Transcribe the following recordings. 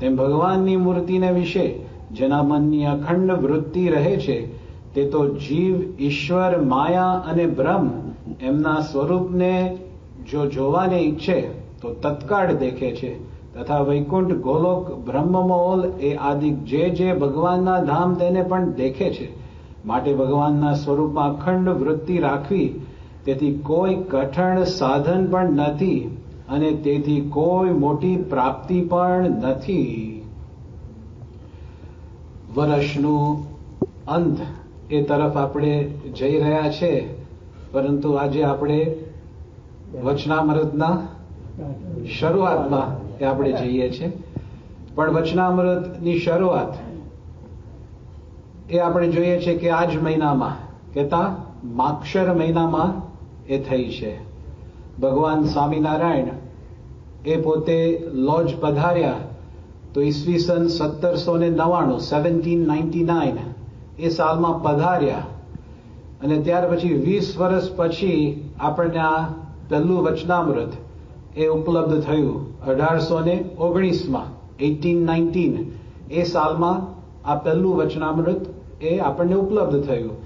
તેમ ભગવાનની મૂર્તિને વિશે જેના મનની અખંડ વૃત્તિ રહે છે, તે તો જીવ, ઈશ્વર, માયા અને બ્રહ્મ એમના સ્વરૂપને જો જોવાને ઈચ્છે, તો તત્કાળ દેખે છે. તથા વૈકુંઠ, ગોલોક, બ્રહ્મમોલ એ આદિ જે જે ભગવાનના ધામ તેને પણ દેખે છે. માટે ભગવાનના સ્વરૂપમાં અખંડ વૃત્તિ રાખવી, તેથી કોઈ કઠણ સાધન પણ નથી. અને તેથી કોઈ મોટી પ્રાપ્તિ પણ નથી. વર્ષનું અંત એ તરફ આપણે જઈ રહ્યા છે, પરંતુ આજે આપણે વચનામૃતના શરૂઆતમાં એ આપણે જઈએ છીએ પણ વચનામૃતની શરૂઆત એ આપણે જોઈએ છે કે આ જ મહિનામાં કહેતા માક્ષર મહિનામાં એ થઈ છે. ભગવાન સ્વામિનારાયણ એ પોતે લોજ પધાર્યા તો ઈસવીસન સત્તરસો ને નવાણું સેવન્ટીન નાઇન્ટી નાઇન એ સાલમાં પધાર્યા. અને ત્યાર પછી વીસ વર્ષ પછી આપણને આ પહેલું વચનામૃત એ ઉપલબ્ધ થયું અઢારસો ને ઓગણીસમાં એટીન નાઇન્ટીન એ સાલમાં આ પહેલું વચનામૃત એ આપણને ઉપલબ્ધ થયું.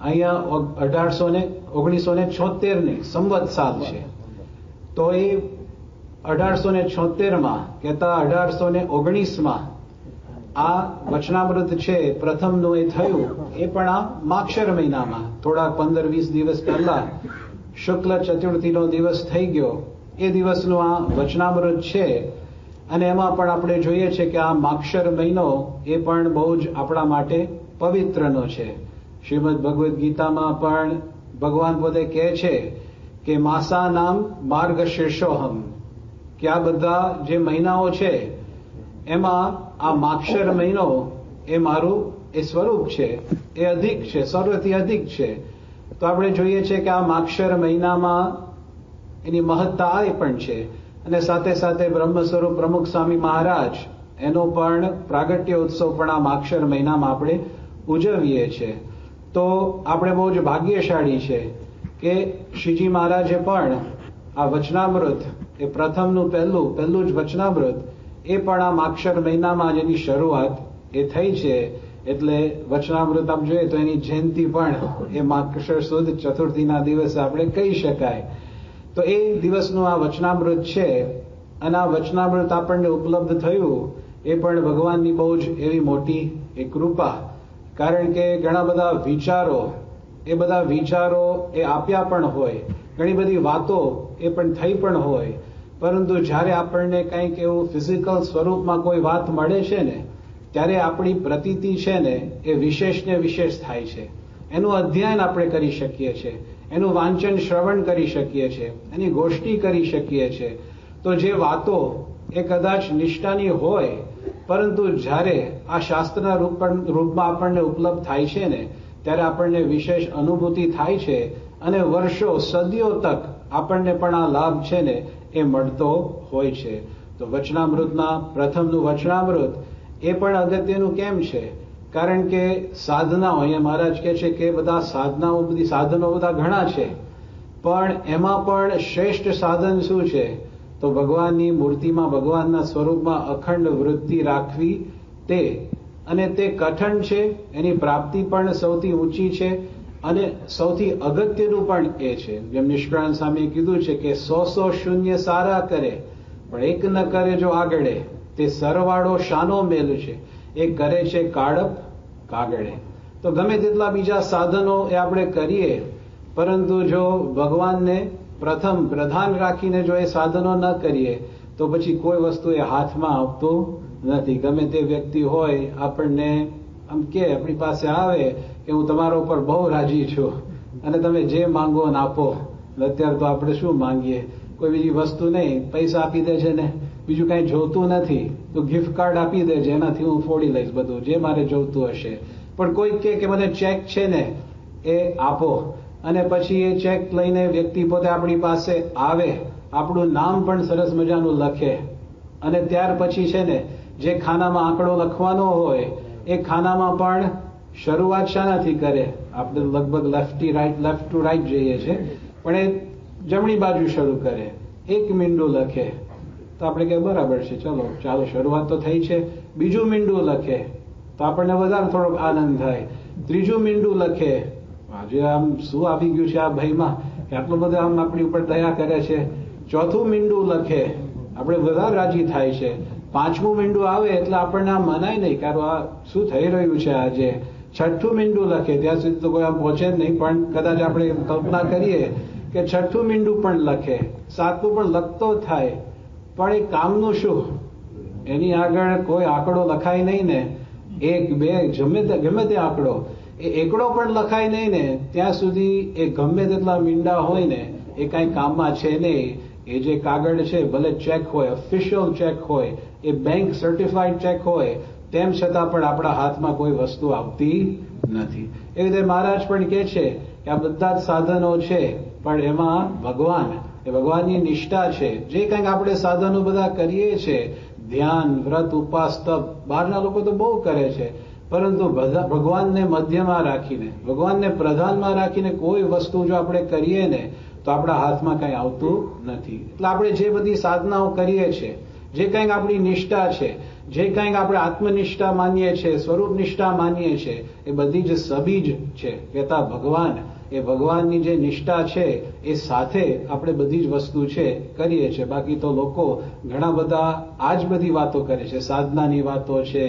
અહીંયા અઢારસો ને ઓગણીસો ને છોતેર ને સંવત સાલ છે. તો એ અઢારસો ને છોતેરમાં કહેતા અઢારસો ને ઓગણીસમાં આ વચનામૃત છે, પ્રથમનું એ થયું. એ પણ આ માક્ષર મહિનામાં. થોડા પંદર વીસ દિવસ પહેલા શુક્લ ચતુર્થીનો દિવસ થઈ ગયો. એ દિવસનું આ વચનામૃત છે. અને એમાં પણ આપણે જોઈએ છે કે આ માક્ષર મહિનો એ પણ બહુ જ આપણા માટે પવિત્રનો છે. શ્રીમદ ભગવદ્ ગીતામાં પણ ભગવાન પોતે કહે છે કે માસા નામ માર્ગ શીર્ષોહમ કે આ બધા જે મહિનાઓ છે, એમાં આ માક્ષર મહિનો એ મારું, એ સ્વરૂપ છે, એ અધિક છે, સર્વથી અધિક છે. તો આપણે જોઈએ છે કે આ માક્ષર મહિનામાં એની મહત્તા એ પણ છે. અને સાથે સાથે બ્રહ્મ સ્વરૂપ પ્રમુખ સ્વામી મહારાજ, એનો પણ પ્રાગટ્ય ઉત્સવ પણ આ માક્ષર મહિનામાં આપણે ઉજવીએ છીએ તો આપણે બહુ જ ભાગ્યશાળી છે કે શ્રીજી મહારાજે પણ આ વચનામૃત, એ પ્રથમનું પહેલું પહેલું જ વચનામૃત, એ પણ આ માક્ષર મહિનામાં જેની શરૂઆત, એ થઈ છે. એટલે વચનામૃત આપ જોઈએ તો એની જયંતિ પણ એ માક્ષર સુદ ચતુર્થીના દિવસે આપણે કહી શકાય. તો એ દિવસનું આ વચનામૃત છે. અને આ વચનામૃત આપણને ઉપલબ્ધ થયું, એ પણ ભગવાનની બહુ જ એવી મોટી એ કૃપા. કારણ કે ઘણા બધા વિચારો એ બધા વિચારો એ આપ્યા પણ હોય. ઘણી બધી વાતો એ પણ થઈ પણ હોય. પરંતુ જ્યારે આપણને કંઈક એવું ફિઝિકલ સ્વરૂપમાં કોઈ વાત મળે છે ને, ત્યારે આપણી પ્રતીતિ છે ને એ વિશેષ ને વિશેષ થાય છે. એનું અધ્યયન આપણે કરી શકીએ છીએ. એનું વાંચન શ્રવણ કરી શકીએ છીએ. એની ગોષ્ઠી કરી શકીએ છીએ. તો જે વાતો એ કદાચ નિષ્ઠાની હોય, પરંતુ જ્યારે આ શાસ્ત્રના રૂપમાં આપણને ઉપલબ્ધ થાય છે ને ત્યારે આપણને વિશેષ અનુભૂતિ થાય છે અને વર્ષો, સદીઓ તક આપણને પણ આ લાભ છે ને એ મળતો હોય છે. તો વચનામૃતના પ્રથમનું વચનામૃત એ પણ અગત્યનું કેમ છે? કારણ કે સાધનાઓ, અહીંયા મહારાજ કહે છે કે બધા સાધનાઓ બધી સાધનો બધા ઘણા છે. પણ એમાં પણ શ્રેષ્ઠ સાધન શું છે? તો ભગવાનની મૂર્તિમાં, ભગવાનના સ્વરૂપમાં અખંડ વૃત્તિ રાખવી તે અને તે કઠણ છે, એની પ્રાપ્તિ પણ સૌથી ઊંચી છે અને સૌથી અગત્યનું પણ એ છે. જેમ નિષ્કળાન સ્વામીએ કીધું છે કે સો સો શૂન્ય સારા કરે, પણ એક ન કરે જો આગળે. તે સરવાળો શાનો મેલ છે. એ કરે છે કાળપ, કાગળે. તો ગમે તેટલા બીજા સાધનો એ આપણે કરીએ, પરંતુ જો ભગવાનને પ્રથમ પ્રધાન રાખીને જો એ સાધનો ન કરીએ, તો પછી કોઈ વસ્તુ એ હાથમાં આવતું નથી. ગમે તે વ્યક્તિ હોય, આપણને આમ કે, આપણી પાસે આવે કે હું તમારા ઉપર બહુ રાજી છું અને તમે જે માંગો ને આપો અત્યારે તો આપણે શું માંગીએ? કોઈ બીજી વસ્તુ નહીં. પૈસા આપી દે છે ને. બીજું કાંઈ જોતું નથી. તો ગિફ્ટ કાર્ડ આપી દેજે એનાથી હું ફોડી લઈશ બધું, જે મારે જોતું હશે. પણ કોઈ કે મને ચેક છે ને, એ આપો. અને પછી એ ચેક લઈને વ્યક્તિ પોતે આપણી પાસે આવે. આપણું નામ પણ સરસ મજાનું લખે. અને ત્યાર પછી છે ને જે ખાનામાં આંકડો લખવાનો હોય, એ ખાનામાં પણ શરૂઆત શાનાથી કરે. આપણે લગભગ lefty right left to right જઈએ છે પણ એ જમણી બાજુ શરૂ કરે. એક મીંડું લખે. તો આપણે કે બરાબર છે, ચલો, ચાલો, શરૂઆત તો થઈ છે. બીજું મીંડું લખે. તો આપણને વધારે થોડોક આનંદ થાય. ત્રીજું મીંડું લખે. આજે આમ શું આવી ગયું છે આ ભાઈમાં કે આટલું બધું આમ આપણી ઉપર દયા કરે છે. ચોથું મીંડું લખે. આપણે વધારે રાજી થાય છે. પાંચમું મીંડું આવે એટલે આપણને આ મનાય નહીં કારણ આ શું થઈ રહ્યું છે આજે? છઠ્ઠું મીંડું લખે, ત્યાં સુધી તો કોઈ આમ પહોંચે જ નહીં, પણ કદાચ આપણે કલ્પના કરીએ કે છઠ્ઠું મીંડું પણ લખે, સાતમું પણ લખતો થાય, પણ એ કામનું શું? એની આગળ કોઈ આંકડો લખાય નહીં ને, એક, બે, ગમે તે ગમે તે આંકડો, એ એકડો પણ લખાય નહીં ને, ત્યાં સુધી એ ગમે તેટલા મીંડા હોય ને, એ કાંઈ કામમાં છે નહીં. એ જે કાગળ છે, ભલે ચેક હોય ઓફિશિયલ ચેક હોય, એ બેંક સર્ટિફાઈડ ચેક હોય, તેમ છતાં પણ આપણા હાથમાં કોઈ વસ્તુ આવતી નથી. એ રીતે મહારાજ પણ કે છે કે આ બધા જ સાધનો છે, પણ એમાં ભગવાન, એ ભગવાનની નિષ્ઠા છે. જે કંઈક આપણે સાધનો બધા કરીએ છીએ ધ્યાન, વ્રત ઉપાસ તપ બહારના લોકો તો બહુ કરે છે, પરંતુ ભગવાનને મધ્યમાં રાખીને, ભગવાનને પ્રધાનમાં રાખીને કોઈ વસ્તુ જો આપણે કરીએ ને તો આપણા હાથમાં કંઈ આવતું નથી. એટલે આપણે જે બધી સાધનાઓ કરીએ છીએ, જે કંઈક આપણી નિષ્ઠા છે, જે કંઈક આપણે આત્મનિષ્ઠા માનીએ છીએ, સ્વરૂપ નિષ્ઠા માનીએ છીએ, એ બધી જ સબીજ છે. કહેતા ભગવાન, એ ભગવાનની જે નિષ્ઠા છે, એ સાથે આપણે બધી જ વસ્તુ છે, કરીએ છીએ. બાકી તો લોકો ઘણા બધા આ જ બધી વાતો કરે છે. સાધનાની વાતો છે,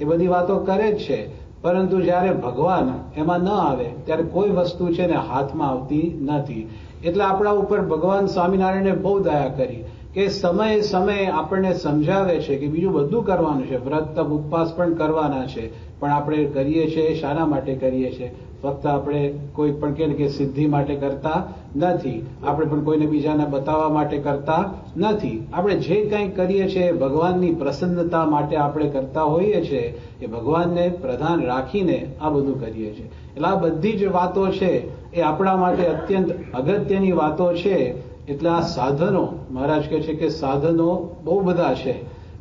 એ બધી વાતો કરે જ છે. પરંતુ જ્યારે ભગવાન એમાં ન આવે, ત્યારે કોઈ વસ્તુ છે ને હાથમાં આવતી નથી. એટલે આપણા ઉપર ભગવાન સ્વામિનારાયણે બહુ દયા કરી કે સમયે સમયે આપણને સમજાવે છે કે બીજું બધું કરવાનું છે. વ્રત તપ, ઉપવાસ પણ કરવાના છે, પણ આપણે કરીએ છીએ, શાના માટે કરીએ છીએ. ફક્ત આપણે કોઈ પણ કે સિદ્ધિ માટે કરતા નથી. આપણે પણ કોઈને બીજાને બતાવવા માટે કરતા નથી. આપણે જે કંઈ કરીએ છીએ, ભગવાનની પ્રસન્નતા માટે આપણે કરતા હોઈએ છીએ, એ ભગવાનને પ્રધાન રાખીને આ બધું કરીએ છીએ. એટલે આ બધી જ વાતો છે એ આપણા માટે અત્યંત અગત્યની વાતો છે. એટલે આ સાધનો, મહારાજ કહે છે કે સાધનો બહુ બધા છે.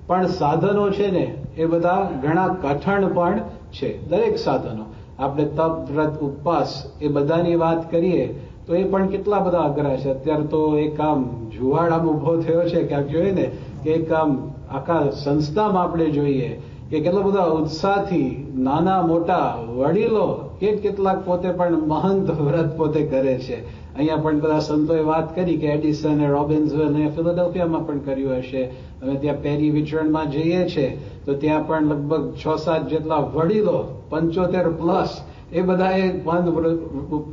પણ સાધનો છે ને, એ બધા ઘણા કઠણ પણ છે. દરેક સાધનો. આપણે તપ, વ્રત, ઉપવાસ એ બધાની વાત કરીએ તો એ પણ કેટલા બધા અઘરા છે. અત્યારે તો એક આમ જુવાડ આમ ઊભો થયો છે. ક્યાંક જોઈએ ને, કે એક આમ આખા સંસ્થામાં આપણે જોઈએ કે કેટલા બધા ઉત્સાહથી નાના મોટા વડીલો કે કેટલાક પોતે પણ મહંત વ્રત પોતે કરે છે. અહીંયા પણ બધા સંતોએ વાત કરી કે એડિસન રોબિન્સવેલ અને ફિલાડેલ્ફિયામાં પણ કર્યું હશે. અમે ત્યાં પેરી વિચરણમાં જઈએ છીએ તો ત્યાં પણ લગભગ છ સાત જેટલા વડીલો, પંચોતેર પ્લસ એ બધાએ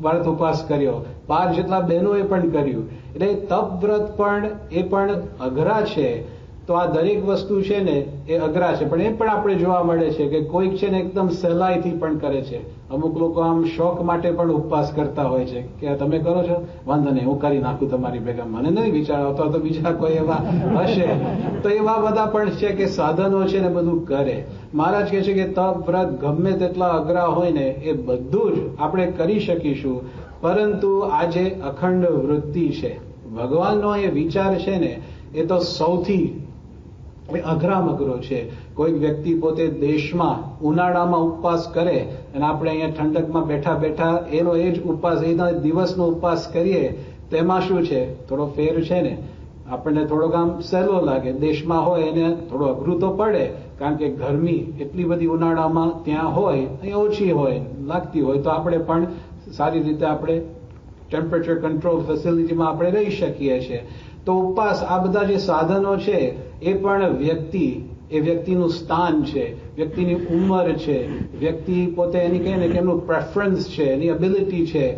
વ્રત ઉપવાસ કર્યો. બાર જેટલા બહેનોએ પણ કર્યું. એટલે તપ વ્રત પણ એ પણ અઘરા છે. તો આ દરેક વસ્તુ છે ને એ અઘરા છે. પણ એ પણ આપણે જોવા મળે છે કે કોઈક છે ને એકદમ સહેલાઈથી પણ કરે છે. અમુક લોકો આમ શોખ માટે પણ ઉપવાસ કરતા હોય છે કે તમે કરો છો? વાંધો નહીં, હું કરી નાખું તમારી ભેગા. મને નહીં વિચાર આવતો તો બીજા કોઈ એવા હશે. તો એવા બધા પણ છે કે સાધનો છે ને બધું કરે. મહારાજ કહે છે કે તપ, વ્રત ગમે તેટલા અઘરા હોય ને એ બધું જ આપણે કરી શકીશું. પરંતુ આ જે અખંડ વૃત્તિ છે. ભગવાનનો એ વિચાર છે ને એ તો સૌથી અઘરામ અઘરો છે. કોઈક વ્યક્તિ પોતે દેશમાં ઉનાળામાં ઉપવાસ કરે અને આપણે અહીંયા ઠંડકમાં બેઠા બેઠા એનો એ જ ઉપવાસ, એના દિવસનો ઉપવાસ કરીએ, તેમાં શું છે? થોડો ફેર છે ને. આપણને થોડોક આમ સહેલો લાગે. દેશમાં હોય એને થોડો અઘરું તો પડે, કારણ કે ગરમી એટલી બધી ઉનાળામાં ત્યાં હોય, અહીંયા ઓછી હોય, લાગતી હોય. તો આપણે પણ સારી રીતે આપણે ટેમ્પરેચર કંટ્રોલ ફેસિલિટીમાં આપણે રહી શકીએ છીએ. તો ઉપવાસ આ બધા જે સાધનો છે, એ પણ વ્યક્તિ, એ વ્યક્તિનું સ્થાન છે, વ્યક્તિની ઉંમર છે, વ્યક્તિ પોતે એની કહે ને કે એમનું પ્રેફરન્સ છે, એની એબિલિટી છે,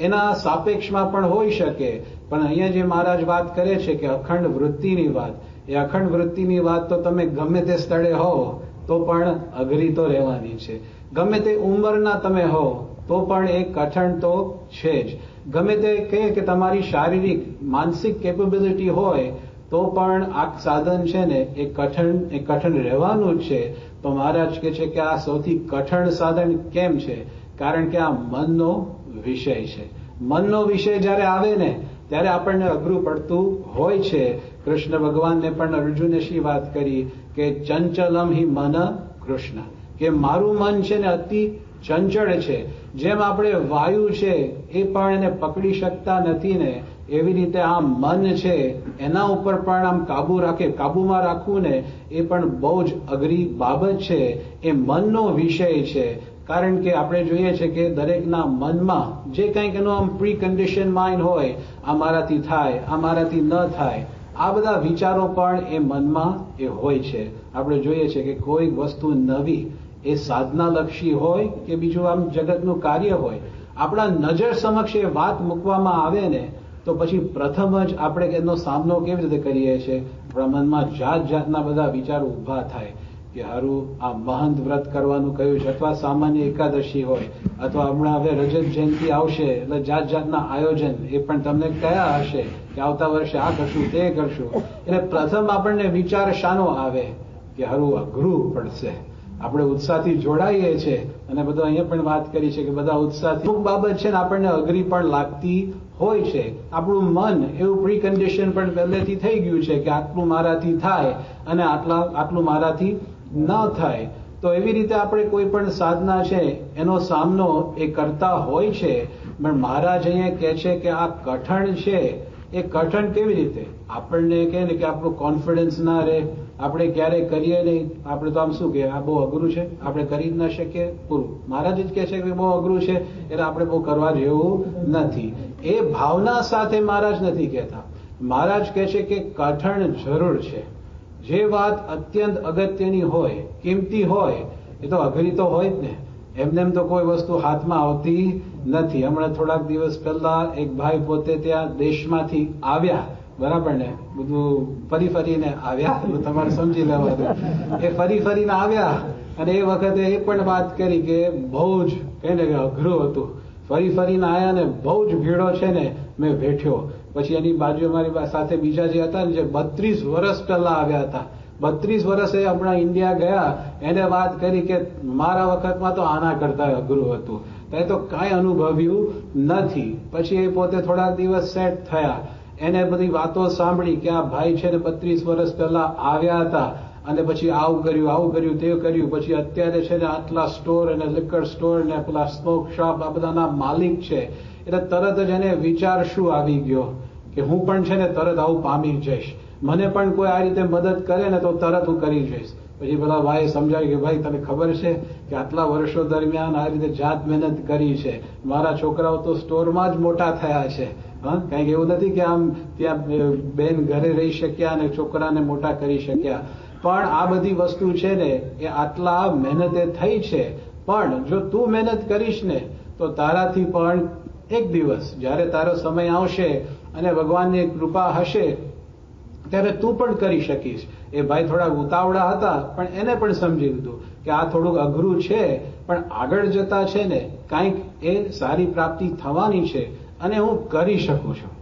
એના સાપેક્ષમાં પણ હોઈ શકે. પણ અહીંયા જે મહારાજ વાત કરે છે કે અખંડ વૃત્તિની વાત, એ અખંડ વૃત્તિની વાત તો તમે ગમે તે સ્થળે હો, તો પણ અઘરી તો રહેવાની છે. ગમે તે ઉંમરના તમે હો, તો પણ એ કઠણ તો છે જ. ગમે તે કહે કે તમારી શારીરિક, માનસિક કેપેબિલિટી હોય, તો પણ આ સાધન છે ને, એ કઠણ એ કઠણ રહેવાનું જ છે. તો મહારાજ કે છે કે આ સૌથી કઠણ સાધન કેમ છે? કારણ કે આ મનનો વિષય છે. મનનો વિષય જ્યારે આવે ને, ત્યારે આપણને અઘરું પડતું હોય છે. કૃષ્ણ ભગવાનને પણ અર્જુને શી વાત કરી? કે ચંચલમ હિ મન કૃષ્ણ. કે મારું મન છે ને અતિ ચંચળ છે. જેમ આપણે વાયુ છે, એ પણ એને પકડી શકતા નથી ને, એવી રીતે આ મન છે, એના ઉપર પણ આમ કાબુ રાખે, કાબુમાં રાખવું ને, એ પણ બહુ જ અઘરી બાબત છે. એ મનનો વિષય છે. કારણ કે આપણે જોઈએ છે કે દરેકના મનમાં જે કંઈક એનું આમ પ્રી કન્ડિશન માઇન્ડ હોય, આ મારાથી થાય, આ મારાથી ન થાય, આ બધા વિચારો પણ એ મનમાં એ હોય છે. આપણે જોઈએ છે કે કોઈ વસ્તુ નવી એ સાધનાલક્ષી હોય કે બીજું આમ જગતનું કાર્ય હોય, આપણા નજર સમક્ષ એ વાત મૂકવામાં આવે ને, તો પછી પ્રથમ જ આપણે એનો સામનો કેવી રીતે કરીએ છીએ? મનમાં જાત જાતના બધા વિચારો ઊભા થાય કે હારું, આ મહંત વ્રત કરવાનું કહ્યું છે, અથવા સામાન્ય એકાદશી હોય, અથવા હમણાં હવે રજત જયંતિ આવશે, એટલે જાત જાતના આયોજન, એ પણ તમને કયા હશે કે આવતા વર્ષે આ કરશું, તે કરશું? એટલે પ્રથમ આપણને વિચાર શાનો આવે કે હારું અઘરું પડશે. આપણે ઉત્સાહથી જોડાઈએ છીએ. અને બધું અહીંયા પણ વાત કરી છે કે બધા ઉત્સાહથી. અમુક બાબત છે ને આપણને અઘરી પણ લાગતી હોય છે. આપણું મન એવું પ્રી કન્ડિશન પણ પહેલેથી થઈ ગયું છે કે આટલું મારાથી થાય અને આટલા, આટલું મારાથી ન થાય. તો એવી રીતે આપણે કોઈ પણ સાધના છે, એનો સામનો એ કરતા હોય છે. પણ મહારાજ અહીંયા કહે છે કે આ કઠણ છે. એ કઠણ કેવી રીતે? આપણને કહે ને કે આપણું કોન્ફિડન્સ ના રહે. આપણે ક્યારેય કરીએ નહીં, આપણે તો આમ શું કે આ બહુ અઘરું છે, આપણે કરી જ ના શકીએ પૂરું. મહારાજ જ કહે છે કે બહુ અઘરું છે, એટલે આપણે બહુ કરવા જેવું નથી. એ ભાવના સાથે મહારાજ નથી કહેતા. મહારાજ કહે છે કે કઠણ જરૂર છે. જે વાત અત્યંત અગત્યની હોય, કિંમતી હોય, એ તો અઘરી તો હોય જ ને. એમને એમ તો કોઈ વસ્તુ હાથમાં આવતી નથી. હમણાં થોડાક દિવસ પહેલા એક ભાઈ પોતે ત્યાં દેશમાંથી આવ્યા. બરાબર ને? બધું ફરી ફરીને આવ્યા. તમારે સમજી લેવા દો એ ફરી ફરીને આવ્યા અને એ વખતે એ પણ વાત કરી કે બહુ જ કે અઘરું હતું. ફરી ફરીને આવ્યા ને બહુ જ ભીડો છે ને, મેં બેઠ્યો પછી એની બાજુ મારી સાથે બીજા જે હતા ને, જે બત્રીસ વર્ષ પહેલા આવ્યા હતા. બત્રીસ વર્ષે હમણાં ઇન્ડિયા ગયા. એને વાત કરી કે મારા વખતમાં તો આના કરતા અઘરું હતું. એ તો કાંઈ અનુભવ્યું નથી. પછી એ પોતે થોડાક દિવસ સેટ થયા. એને બધી વાતો સાંભળી કે આ ભાઈ છે ને બત્રીસ વર્ષ પહેલા આવ્યા હતા અને પછી આવું કર્યું આવું કર્યું, તે કર્યું. પછી અત્યારે છે ને આટલા સ્ટોર અને લિકર સ્ટોર ને પેલા સ્મોક શોપ આ બધાના માલિક છે. એટલે તરત જ એને વિચાર શું આવી ગયો? કે હું પણ છે ને તરત આવું પામી જઈશ. મને પણ કોઈ આ રીતે મદદ કરે ને તો તરત હું કરી જઈશ. પછી પેલા ભાઈ સમજાય કે ભાઈ તને ખબર છે કે આટલા વર્ષો દરમિયાન આ રીતે જાત મહેનત કરી છે. મારા છોકરાઓ તો સ્ટોરમાં જ મોટા થયા છે. હા? કંઈક એવું નથી કે આમ ત્યાં બેન ઘરે રહી શક્યા અને છોકરાને મોટા કરી શક્યા. પણ આ બધી વસ્તુ છે ને, એ આટલા મહેનતે થઈ છે. પણ જો તું મહેનત કરીશ ને, તો તારાથી પણ એક દિવસ, જ્યારે તારો સમય આવશે અને ભગવાનની કૃપા હશે, ત્યારે તું પણ કરી શકીશ. એ ભાઈ થોડા ઉતાવળા હતા, પણ એને પણ સમજી લીધું કે આ થોડુંક અઘરું છે, પણ આગળ જતા છે ને, કાંઈક એ સારી પ્રાપ્તિ થવાની છે. અને હું કરી શકું છું.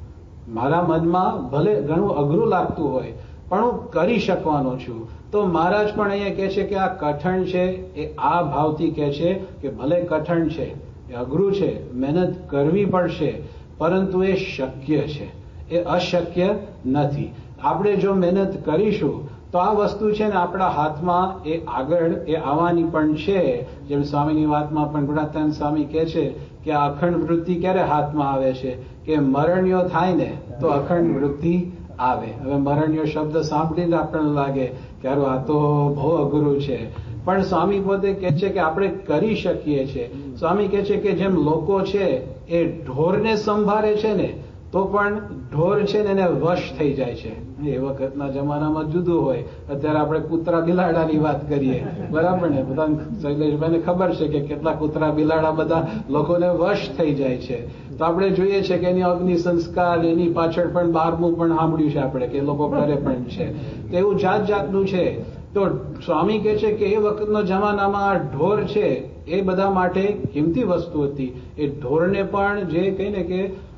મારા મનમાં ભલે ઘણું અઘરું લાગતું હોય, પણ હું કરી શકવાનો છું. તો મહારાજ પણ અહીંયા કહે છે કે આ કઠણ છે, એ આ ભાવથી કહે છે કે ભલે કઠણ છે, એ અઘરું છે, મહેનત કરવી પડશે, પરંતુ એ શક્ય છે. એ અશક્ય નથી. આપણે જો મહેનત કરીશું, તો આ વસ્તુ છે ને આપણા હાથમાં એ આગળ એ આવવાની પણ છે. જેમ સ્વામીની વાતમાં પણ ગુણાતાન સ્વામી કહે છે કે અખંડ વૃત્તિ ક્યારે હાથમાં આવે છે? કે મરણ્યો થાય ને તો અખંડ વૃત્તિ આવે. હવે મરણ્યો શબ્દ સાંભળીને આપણને લાગે કે આ તો બહુ અઘરું છે. પણ સ્વામી પોતે કહે છે કે આપણે કરી શકીએ છીએ. સ્વામી કહે છે કે જેમ લોકો છે એ ઢોરને સંભાળે છે ને તો પણ ઢોર છે ને એને વશ થઈ જાય છે. એ વખતના જમાનામાં જુદું હોય. અત્યારે આપણે કૂતરા બિલાડાની વાત કરીએ. બરાબર ને? બધા શૈલેષભાઈને ખબર છે કે કેટલા કૂતરા બિલાડા બધા લોકોને વશ થઈ જાય છે. તો આપણે જોઈએ છે કે એની અગ્નિ સંસ્કાર એની પાછળ પણ બારમું પણ સાંભળ્યું છે આપણે કે લોકો કરે પણ છે. તો એવું જાત જાતનું છે. તો સ્વામી કહે છે કે એ વખતનો જમાનામાં આ ઢોર છે એ બધા માટે કિંમતી વસ્તુ હતી. એ ઢોરને પણ જે કહીને કે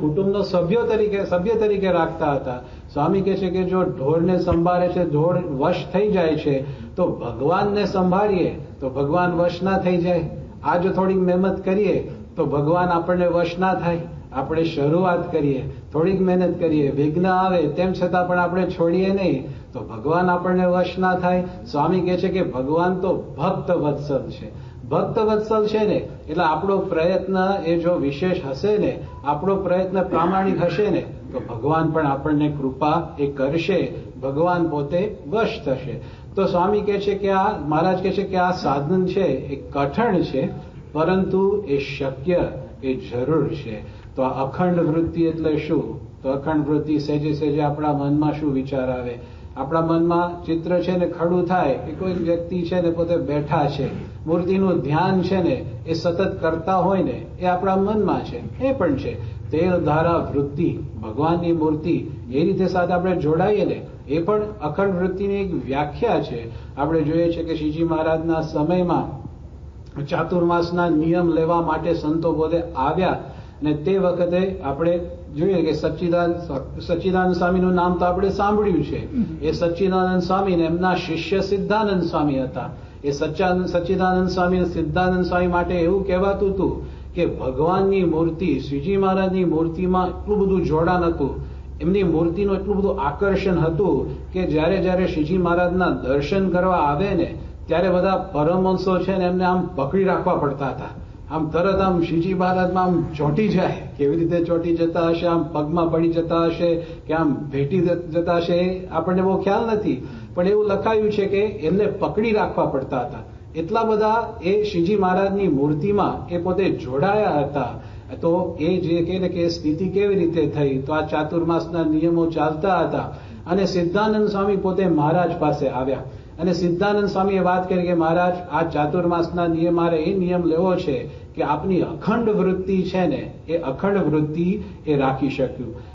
કુટુંબનો સભ્ય તરીકે સભ્ય તરીકે રાખતા હતા. સ્વામી કહે છે કે જો ઢોરને સંભાળે છે, ઢોર વશ થઈ જાય છે, તો ભગવાનને સંભાળીએ, તો ભગવાન વશ ના થઈ જાય. આ જો થોડીક મહેનત કરીએ, તો ભગવાન આપણને વશ ના થાય. આપણે શરૂઆત કરીએ, થોડીક મહેનત કરીએ, વિઘ્ન આવે, તેમ છતાં પણ આપણે છોડીએ નહીં. તો ભગવાન આપણને વશ ના થાય. સ્વામી કહે છે કે ભગવાન તો ભક્ત વત્સલ છે. ભક્ત વત્સલ છે ને, એટલે આપણો પ્રયત્ન એ જો વિશેષ હશે ને, આપણો પ્રયત્ન પ્રામાણિક હશે ને, તો ભગવાન પણ આપણને કૃપા એ કરશે. ભગવાન પોતે વશ થશે. તો સ્વામી કહે છે કે આ, મહારાજ કહે છે કે આ સાધન છે, એ કઠણ છે, પરંતુ એ શક્ય, એ જરૂર છે. તો આ અખંડ વૃત્તિ એટલે શું? તો અખંડ વૃત્તિ સહેજે સહેજે આપણા મનમાં શું વિચાર આવે? આપણા મનમાં ચિત્ર છે ને, ખડું થાય, કે કોઈ વ્યક્તિ છે ને, પોતે બેઠા છે. મૂર્તિનું ધ્યાન છે ને, એ સતત કરતા હોય ને, એ આપણા મનમાં છે, એ પણ છે. તેલ, ધારા, વૃત્તિ, ભગવાનની મૂર્તિ એ રીતે સાથે આપણે જોડાઈએ ને, એ પણ અખંડ વૃત્તિની એક વ્યાખ્યા છે. આપણે જોઈએ છે કે શ્રીજી મહારાજના સમયમાં ચાતુર્માસના નિયમ લેવા માટે સંતો પોતે આવ્યા અને તે વખતે આપણે જોઈએ કે સચ્ચિદાન, સચ્ચિદાનંદ સ્વામીનું નામ તો આપણે સાંભળ્યું છે. એ સચ્ચિદાનંદ સ્વામી ને એમના શિષ્ય સિદ્ધાનંદ સ્વામી હતા. એ સચ્ચાનંદ સચ્ચિદાનંદ સ્વામી અને સિદ્ધાનંદ સ્વામી માટે એવું કહેવાતું હતું કે ભગવાનની મૂર્તિ, શ્રીજી મહારાજની મૂર્તિમાં એટલું બધું જોડાણ હતું, એમની મૂર્તિનું એટલું બધું આકર્ષણ હતું કે જ્યારે જ્યારે શ્રીજી મહારાજના દર્શન કરવા આવે ને, ત્યારે બધા પરમહંસો છે ને એમને આમ પકડી રાખવા પડતા હતા. આમ તરત આમ શિજી ભારતમાં આમ ચોંટી જાય કેવી રીતે ચોંટી જતા હશે, આમ પગમાં પડી જતા હશે કે આમ ભેટી જતા હશે આપણને બહુ ખ્યાલ નથી. પણ એવું લખાયું છે કે એમને પકડી રાખવા પડતા હતા. એટલા બધા એ શિજી મહારાજની મૂર્તિમાં એ પોતે જોડાયા હતા. તો એ જે કહે ને કે સ્થિતિ કેવી રીતે થઈ, તો આ ચાતુર્માસના નિયમો ચાલતા હતા. અને સિદ્ધાનંદ સ્વામી પોતે મહારાજ પાસે આવ્યા. અને સિદ્ધાનંદ સ્વામીએ વાત કરી કે મહારાજ, આ ચાતુર્માસના નિયમ મારે એ નિયમ લેવો છે કે આપની અખંડ વૃત્તિ છે ને, એ અખંડ વૃત્તિ એ રાખી શક્યું.